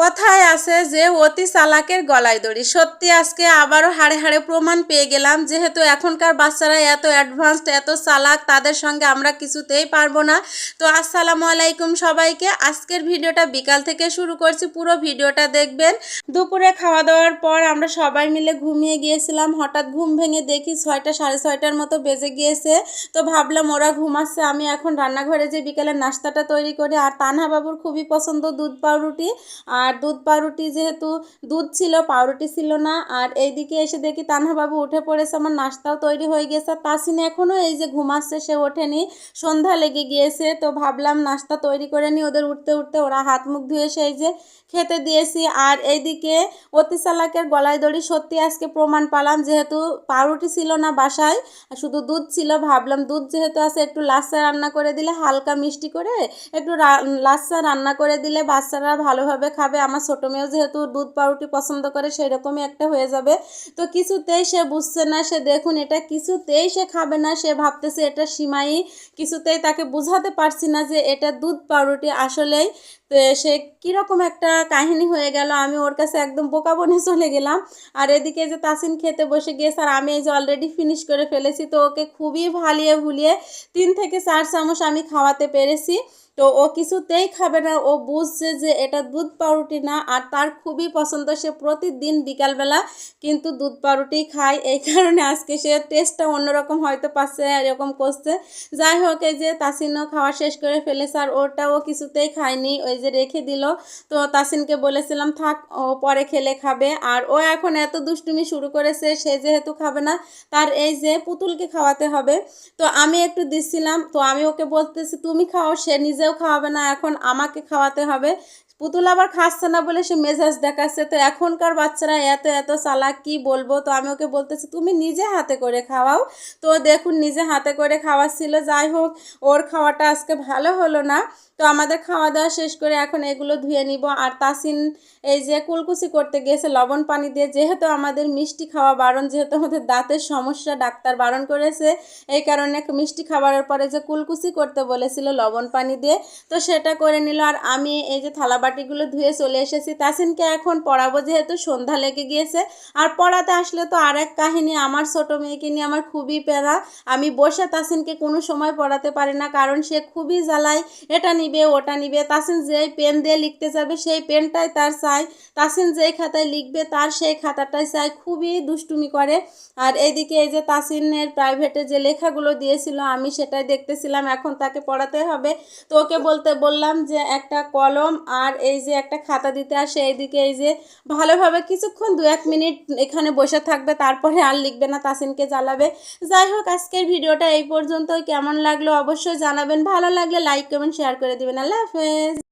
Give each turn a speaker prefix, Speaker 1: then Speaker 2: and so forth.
Speaker 1: কথায় আছে যে, অতি চালাকের গলায় দড়ি। সত্যি আজকে আবারও হাড়ে হাড়ে প্রমাণ পেয়ে গেলাম, যেহেতু এখনকার বাচ্চারা এত অ্যাডভান্সড এত চালাক, তাদের সঙ্গে আমরা কিছুতেই পারব না। তো আসসালামু আলাইকুম সবাইকে। আজকের ভিডিওটা বিকাল থেকে শুরু করছি, পুরো ভিডিওটা দেখবেন। দুপুরে খাওয়া দাওয়ার পর আমরা সবাই মিলে ঘুমিয়ে গিয়েছিলাম। হঠাৎ ঘুম ভেঙে দেখি ছয়টা, সাড়ে ছয়টার মতো বেজে গিয়েছে। তো ভাবলাম ওরা ঘুমাচ্ছে, আমি এখন রান্নাঘরে যে বিকেলের নাস্তাটা তৈরি করি। আর তানহা বাবুর খুবই পছন্দ দুধ পাউরুটি। আর দুধ পাউরুটি যেহেতু দুধ ছিল, পাউরুটি ছিল না। আর এইদিকে এসে দেখি তানহা বাবু উঠে পড়েছে, আমার নাস্তাও তৈরি হয়ে গেছে। তাসিন এখনও এই যে ঘুমাচ্ছে, সে ওঠেনি, সন্ধ্যা লেগে গিয়েছে। তো ভাবলাম নাস্তা তৈরি করে নিই, ওদের উঠতে উঠতে ওরা হাত মুখ ধুয়ে সেই যে খেতে দিয়েছি। আর এইদিকে অতি চালাকের গলায় দড়ি, সত্যি আজকে প্রমাণ পালাম, যেহেতু পাউরুটি ছিল না বাসায়, শুধু দুধ ছিল, ভাবলাম দুধ যেহেতু আছে, একটু লাচ্চা রান্না করে দিলে হালকা মিষ্টি করে, একটু লাচ্চা রান্না করে দিলে বাচ্চারা ভালোভাবে খাবে। আমার ছোটো মেয়েও যেহেতু দুধ পাউরুটি পছন্দ করে সেই রকমই একটা হয়ে যাবে। তো কিছুতেই সে বুঝছে না, সে দেখুন এটা কিছুতেই সে খাবে না, সে ভাবতেছে এটা সীমাই। কিছুতেই তাকে বোঝাতে পারছি না যে এটা দুধ পাউরুটি আসলেই তো সে কীরকম একটা কাহিনী হয়ে গেল। আমি ওর কাছে একদম বোকা বনে চলে গেলাম। আর এদিকে যে তাসিন খেতে বসে গিয়েছে আর আমি এই যে অলরেডি ফিনিশ করে ফেলেছি। তো ওকে খুবই ভালিয়ে ভুলিয়ে তিন থেকে চার চামচ আমি খাওয়াতে পেরেছি। তো ও কিছুতেই খাবে না। ও বুঝছে যে এটা দুধ পাউরুটি না, আর তার খুবই পছন্দ, সে প্রতিদিন বিকালবেলা কিন্তু দুধ পাউরুটি খায়। এই কারণে আজকে সে টেস্টটা অন্যরকম হয়তো পাচ্ছে, এরকম করছে। যাই হোক, এই যে তাসিনও খাওয়া শেষ করে ফেলেছে, আর ওটা ও কিছুতেই খায়নি। ওই যে রেখে দিল। তো তাসিনকে বলেছিলাম, থাক, ও পরে খেলে খাবে। আর ও এখন এত দুষ্টুমি শুরু করেছে, সে যেহেতু খাবে না, তার এই যে পুতুলকে খাওয়াতে হবে। তো আমি একটু দিচ্ছিলাম তো আমি ওকে বলতেছি, তুমি খাও, সে নিজেও খাওয়াবে না এখন আমাকে খাওয়াতে হবে। পুতুল আবার খাচ্ছে না বলে সে মেজাজ দেখাচ্ছে। তো এখনকার বাচ্চারা এত এত চালাক, কি বলব? তো আমি ওকে বলতেছি, তুমি নিজে হাতে করে খাওয়াও। তো দেখুন, নিজে হাতে করে খাওয়াচ্ছিল। যাই হোক, ওর খাওয়াটা আজকে ভালো হলো না। তো আমাদের খাওয়া দাওয়া শেষ করে এখন এগুলো ধুয়ে নিব। আর তাসিন এই যে কুলকুচি করতে গিয়েছে লবণ পানি দিয়ে, যেহেতু আমাদের মিষ্টি খাওয়া বারণ, যেহেতু আমাদের দাঁতের সমস্যা, ডাক্তার বারণ করেছে, এই কারণে মিষ্টি খাবারের পরে যে কুলকুচি করতে বলেছিল লবণ পানি দিয়ে, তো সেটা করে নিল। আর আমি এই যে থালা বাটিগুলো ধুয়ে চলে এসেছি। তাসিনকে এখন পড়াবো যেহেতু সন্ধ্যা লেগে গিয়েছে। আর পড়াতে আসলে তো আরেক কাহিনী, আমার ছোট মেয়েকে নিয়ে আমার খুবই প্যারা। আমি বসে তাসিনকে কোনো সময় পড়াতে পারি না, কারণ সে খুবই জ্বালায়। এটা নিবে, ওটা নিবে। তাসিন যেই পেন দিয়ে লিখতে যাবে, সেই পেনটাই তার চাই। তাসিন যেই খাতায় লিখবে, তার সেই খাতাটাই চাই। খুবই দুষ্টুমি করে। আর এইদিকে এই যে তাসিনের প্রাইভেটে যে লেখাগুলো দিয়েছিল, আমি সেটাই দেখতেছিলাম। এখন তাকে পড়াতে হবে। তো ওকে বলতে বললাম যে, একটা কলম আর এই যে একটা খাতা দিতে আসে, এইদিকে এই যে ভালোভাবে কিছুক্ষণ দু এক মিনিট এখানে বসে থাকবে, তারপরে আর লিখবে না, তাসিনকে জ্বালাবে। যাই হোক, আজকের ভিডিওটা এই পর্যন্ত কেমন লাগল অবশ্যই জানাবেন। ভালো লাগলে লাইক, কমেন্ট, শেয়ার করে দেবেন। আল্লাহ হাফেজ।